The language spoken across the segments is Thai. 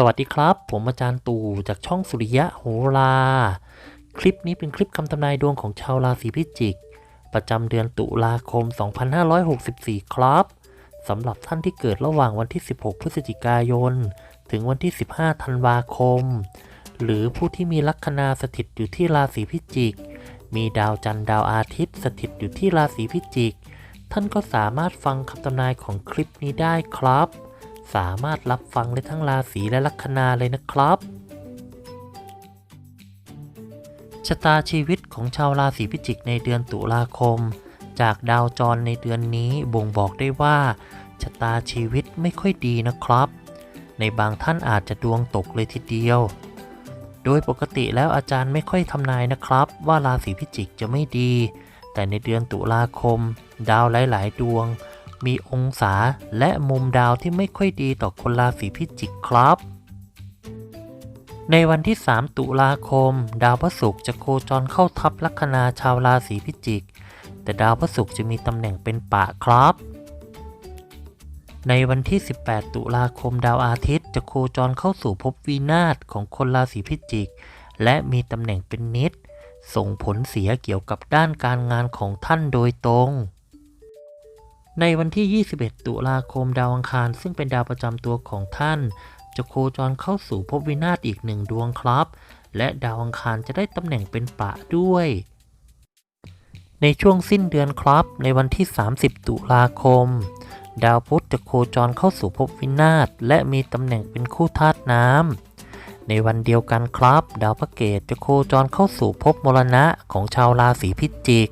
สวัสดีครับ ผมอาจารย์ตู่จากช่องสุริยะโหรา คลิปนี้เป็นคลิปคำทำนายดวงของชาวราศีพิจิก ประจำเดือนตุลาคม 2564 ครับสำหรับท่านที่เกิดระหว่างวันที่ 16 พฤศจิกายน ถึงวันที่ 15 ธันวาคม หรือผู้ที่มีลัคนาสถิตอยู่ที่ราศีพิจิก มีดาวจันทร์ดาวอาทิตย์ สถิตอยู่ที่ราศีพิจิก ท่านก็สามารถฟังคำทำนายของคลิปนี้ได้ครับ สามารถรับฟังได้ทั้งราศีและลัคนาเลยนะครับชะตาชีวิตของชาวราศีพิจิกในเดือนตุลาคม จากดาวจรในเดือนนี้บ่งบอกได้ว่าชะตาชีวิตไม่ค่อยดีนะครับ ในบางท่านอาจจะดวงตกเลยทีเดียว โดยปกติแล้วอาจารย์ไม่ค่อยทำนายนะครับ ว่าราศีพิจิกจะไม่ดี แต่ในเดือนตุลาคม ดาวหลาย ๆ ดวง มีองศาและมุมดาวที่ไม่ค่อยดีต่อคนราศีพิจิกครับ ในวันที่ 3 ตุลาคม ดาวพระศุกร์จะโคจรเข้าทับลัคนาชาวราศีพิจิก แต่ดาวพระศุกร์จะมีตำแหน่งเป็นปะครับในวันที่ 18 ตุลาคมดาวอาทิตย์ จะโคจรเข้าสู่ภพวินาศของคนราศีพิจิก และมีตำแหน่งเป็นนิด ส่งผลเสียเกี่ยวกับด้านการงานของท่านโดยตรง ในวันที่ 21 ตุลาคมดาวอังคาร ซึ่งเป็นดาวประจำตัวของท่าน จะโคจรเข้าสู่ภพวินาศอีกหนึ่งดวงครับ และดาวอังคารจะได้ตำแหน่งเป็นปะด้วย ในช่วงสิ้นเดือนครับ ในวันที่ 30 ตุลาคม ดาวพุธจะโคจรเข้าสู่ภพวินาศและมีตำแหน่งเป็นคู่ธาตุน้ำในวันเดียวกันครับ ดาวพระเกตจะโคจรเข้าสู่ภพมรณะของชาวราศีพิจิก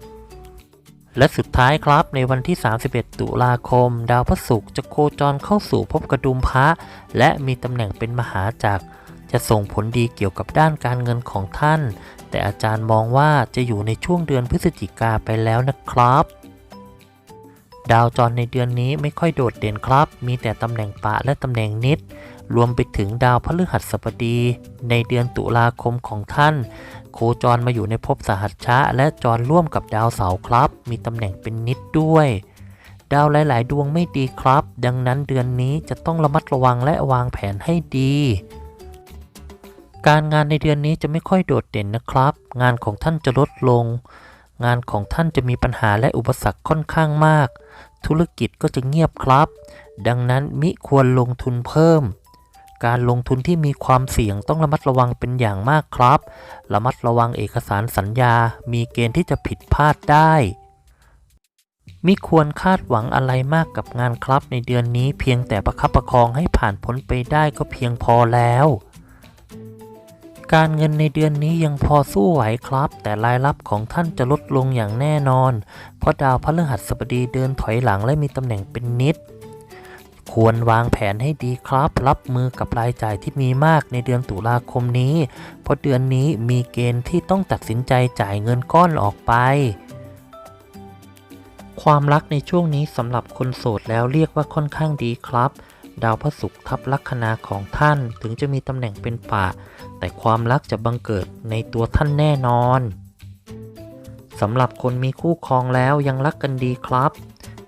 และสุดท้ายครับในวันที่ 31 ตุลาคม ดาวพระศุกร์จะโคจรเข้าสู่ภพกระดุมพระและมีตำแหน่งเป็นมหาจักร จะส่งผลดีเกี่ยวกับด้านการเงินของท่าน แต่อาจารย์มองว่าจะอยู่ในช่วงเดือนพฤศจิกาไปแล้วนะครับ ดาวจรในเดือนนี้ไม่ค่อยโดดเด่นครับ มีแต่ตำแหน่งปะและตำแหน่งนิด รวมไปถึงดาวพฤหัสบดี ในเดือนตุลาคมของท่าน โคจรมาอยู่ในภพสหัชชะ และจรร่วมกับดาวเสาร์ครับ มีตำแหน่งเป็นนิดด้วย ดาวหลาย ๆ ดวงไม่ดีครับ ดังนั้นเดือนนี้จะต้องระมัดระวังและวางแผนให้ดี การงานในเดือนนี้จะไม่ค่อยโดดเด่นนะครับ งานของท่านจะลดลง งานของท่านจะมีปัญหาและอุปสรรคค่อนข้างมาก ธุรกิจก็จะเงียบครับ ดังนั้นมิควรลงทุนเพิ่ม การลงทุนที่มีความเสี่ยงต้องระมัดระวังเป็นอย่างมากครับ ระมัดระวังเอกสารสัญญา มีเกณฑ์ที่จะผิดพลาดได้มิควรคาดหวังอะไรมากกับงานครับในเดือนนี้เพียงแต่ประคับประคองให้ผ่านพ้นไปได้ก็เพียงพอแล้ว การเงินในเดือนนี้ยังพอสู้ไหวครับ แต่รายรับของท่านจะลดลงอย่างแน่นอน เพราะดาวพฤหัสบดีเดินถอยหลังและมีตำแหน่งเป็นนิด ควรวางแผนให้ดีครับ รับมือกับรายจ่ายที่มีมากในเดือนตุลาคมนี้ เพราะเดือนนี้มีเกณฑ์ที่ต้องตัดสินใจจ่ายเงินก้อนออกไป ความรักในช่วงนี้สำหรับคนโสดแล้วเรียกว่าค่อนข้างดีครับ ดาวพระศุกร์ทับลัคนาของท่านถึงจะมีตำแหน่งเป็นป่า แต่ความรักจะบังเกิดในตัวท่านแน่นอนสำหรับคนมีคู่ครองแล้วยังรักกันดีครับ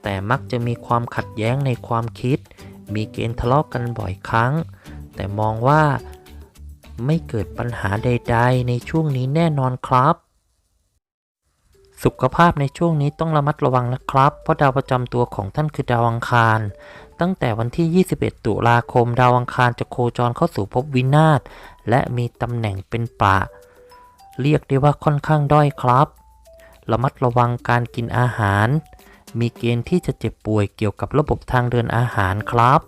แต่มักจะมีความขัดแย้งในความคิด มีเกณฑ์ทะเลาะกกันบ่อยครั้ง แต่มองว่าไม่เกิดปัญหาใด ๆ ในช่วงนี้แน่นอนครับ สุขภาพในช่วงนี้ต้องระมัดระวังนะครับ เพราะดาวประจำตัวของท่านคือดาวอังคาร ตั้งแต่วันที่ 21 ตุลาคม ดาวอังคารจะโคจรเข้าสู่ภพวินาศและมีตำแหน่งเป็นปะ เรียกได้ว่าค่อนข้างด้อยครับ ระมัดระวังการกินอาหาร มีเกณฑ์ที่จะเจ็บป่วยเกี่ยวกับระบบทางเดินอาหารครับ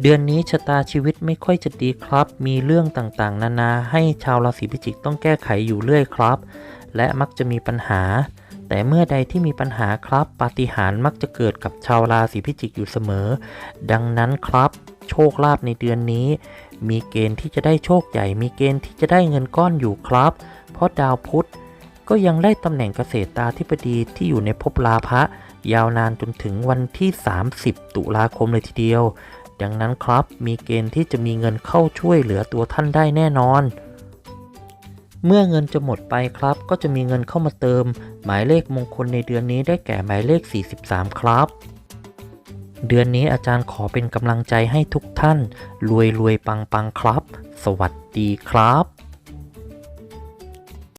เดือนนี้ชะตาชีวิตไม่ค่อยจะดีครับ มีเรื่องต่างๆ นานาให้ชาวราศีพิจิกต้องแก้ไขอยู่เรื่อยครับ และมักจะมีปัญหา แต่เมื่อใดที่มีปัญหาครับปาฏิหาริย์มักจะเกิดกับชาวราศีพิจิกอยู่เสมอ ดังนั้นครับ โชคลาภในเดือนนี้ มีเกณฑ์ที่จะได้โชคใหญ่ มีเกณฑ์ที่จะได้เงินก้อนอยู่ครับ เพราะดาวพุธ ก็ยังได้ตำแหน่งเกษตราธิบดีที่อยู่ในภพลาภะยาวนานจนถึงวันที่ 30 ตุลาคมเลยทีเดียว ดังนั้นครับมีเกณฑ์ที่จะมีเงินเข้าช่วยเหลือตัวท่านได้แน่นอน เมื่อเงินจะหมดไปครับก็จะมีเงินเข้ามาเติม หมายเลขมงคลในเดือนนี้ได้แก่หมายเลข 43 ครับ เดือนนี้อาจารย์ขอเป็นกำลังใจให้ทุกท่าน รวยรวยปังปังครับ สวัสดีครับ